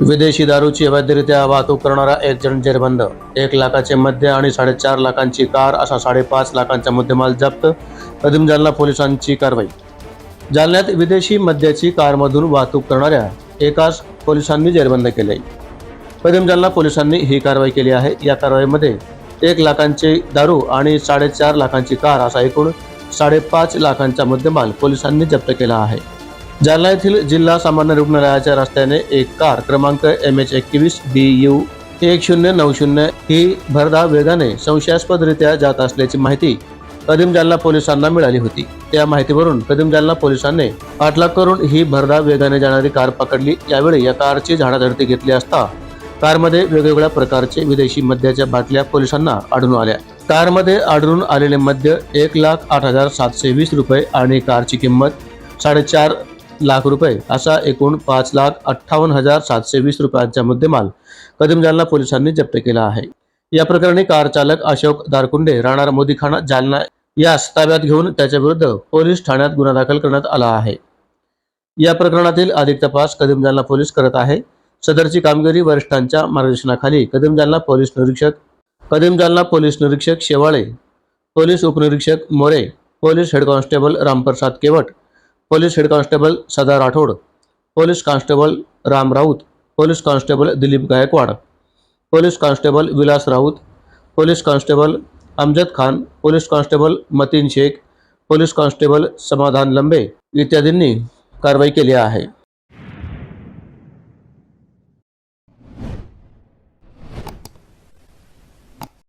विदेशी दारूची अवैधरित्या वाहतूक करणारा एक जण जेरबंद. एक लाखाचे मद्य आणि साडेचार लाखांची कार असा साडेपाच लाखांचा मुद्देमाल जप्त. कदम जालना पोलिसांची कारवाई. जालन्यात विदेशी मद्याची कारमधून वाहतूक करणाऱ्या एकाच पोलिसांनी जेरबंद केले. कदम जालना पोलिसांनी ही कारवाई केली आहे. या कारवाईमध्ये एक लाखांची दारू आणि साडेचार लाखांची कार असा एकूण साडेपाच लाखांचा मुद्देमाल पोलिसांनी जप्त केला आहे. जालना येथील जिल्हा सामान्य रुग्णालयाच्या रस्त्याने एक कार क्रमांक एम एच एकवीस बी यू एक शून्य नऊ शून्य ही भरधाव वेगाने संशयास्पदरित्या जात असल्याची माहिती कदीम जालना पोलिसांना मिळाली होती. त्या माहितीवरून कदीम जालना पोलिसांनी पाठलाग करून ही भरधाव वेगाने जाणारी कार पकडली. यावेळी या कारची झाडाझडती घेतली असता कारमध्ये वेगवेगळ्या प्रकारचे विदेशी मद्याच्या बाटल्या पोलिसांना आढळून आल्या. कारमध्ये आढळून आलेले मद्य एक लाख आठ हजार सातशे वीस रुपये आणि कारची किंमत साडेचार लाख रुपये असा एकूण पाच लाख अठ्ठावन्न हजार सातशे वीस रुपयांचा मुद्देमाल कदम जालना पोलिसांनी जप्त केला आहे. या प्रकरणी कार चालक अशोक दारकुंडे राहणार मोदीखाना जालना यास ताब्यात घेऊन त्याच्या विरुद्ध पोलीस ठाण्यात गुन्हा दाखल करण्यात आला आहे. या प्रकरणातील अधिक तपास कदम जालना पोलीस करत आहे. सदरची कामगिरी वरिष्ठांच्या मार्गदर्शनाखाली कदम जालना पोलीस निरीक्षक कदम जालना पोलीस निरीक्षक शेवाळे पोलीस उपनिरीक्षक More police head constable Ramprasad Kewat police head constable Sada Rathod police constable Ram Raut police constable Dilip Gaikwad police constable Vilas Raut police constable Amjad Khan police constable Matin Shaikh police constable Samadhan Lambe इत्यादींनी कारवाई केली आहे.